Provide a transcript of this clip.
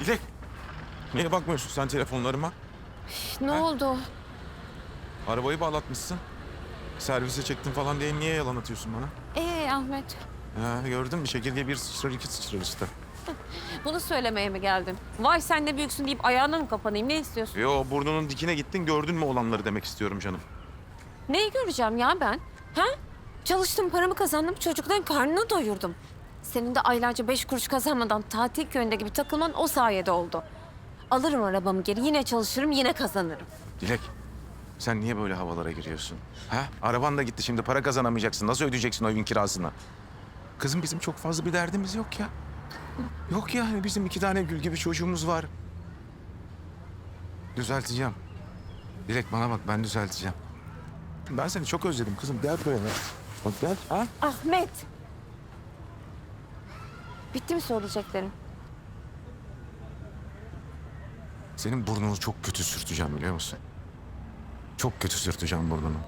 Dilek. Niye bakmıyorsun sen telefonlarıma? Ne oldu? Arabayı bağlatmışsın. Servise çektin falan diye niye yalan atıyorsun bana? Ee Ahmet, Ha, gördün mü? Çekirge bir sıçrar iki sıçrar işte. bunu söylemeye mi geldin? Vay sen ne büyüksün deyip ayağına mı kapanayım? Ne istiyorsun? Yo burnunun dikine gittin gördün mü olanları demek istiyorum canım. Neyi göreceğim ya ben? Ha? Çalıştım, paramı kazandım, çocukların karnını doyurdum. Senin de aylarca beş kuruş kazanmadan tatil köyünde gibi takılman o sayede oldu. Alırım arabamı geri, yine çalışırım, yine kazanırım. Dilek. Sen niye böyle havalara giriyorsun? Ha? Araban da gitti şimdi para kazanamayacaksın. Nasıl ödeyeceksin o evin kirasını? Kızım bizim çok fazla bir derdimiz yok ya. Yok yani bizim iki tane gül gibi çocuğumuz var. Düzelteceğim. Dilek bana bak ben düzelteceğim. Ben seni çok özledim kızım. Gel buraya. Bak gel. Ha? Ahmet! Bitti mi söyleyeceklerim? Senin burnunu çok kötü sürteceğim biliyor musun? Çok kötü sürteceğim burnunu.